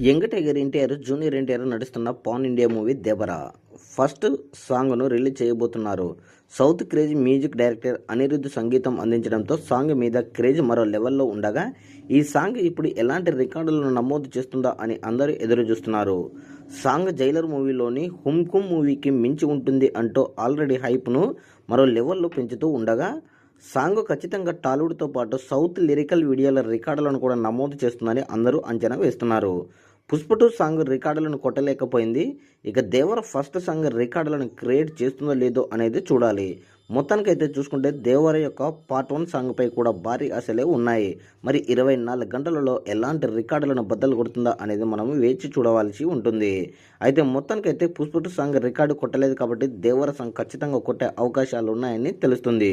Young tiger NTR junior NTR నడుస్తున్న pan India movie Devara first సాంగ్ను release చేయబోతున్నారు. South craze music director Anirudh సంగీతం అందించడంతో song మీద craze మరో లెవెల్లో ఉండగా ఈ సాంగ్ ఇప్పుడు ఎలాంటి రికార్డులను నమోదు చేస్తుందా అని అందరూ ఎదురు చూస్తున్నారు. సాంగ్ జైలర్ మూవీలోని హుమ్కుమ్ మూవీకి మించి ఉంటుంది అంటూ ఆల్రెడీ హైప్ను మరో లెవెల్లో పెంచుతూ ఉండగా సాంగ్ ఖచ్చితంగా టాలీవుడ్తో పాటు సౌత్ లిరికల్ వీడియోల రికార్డులను కూడా నమోదు చేస్తుందని అందరూ అంచనా వేస్తున్నారు. పుష్ప టూ సాంగ్ రికార్డులను కొట్టలేకపోయింది. ఇక దేవర ఫస్ట్ సాంగ్ రికార్డులను క్రియేట్ చేస్తుందో లేదో అనేది చూడాలి. మొత్తానికైతే చూసుకుంటే దేవర యొక్క పార్ట్ వన్ సాంగ్పై కూడా భారీ ఆశలే ఉన్నాయి. మరి ఇరవై నాలుగు గంటలలో ఎలాంటి రికార్డులను బద్దలు కొడుతుందా అనేది మనం వేచి చూడవలసి ఉంటుంది. అయితే మొత్తానికైతే పుష్ప టూ సాంగ్ రికార్డు కొట్టలేదు కాబట్టి దేవర సాంగ్ ఖచ్చితంగా కొట్టే అవకాశాలు ఉన్నాయని తెలుస్తుంది.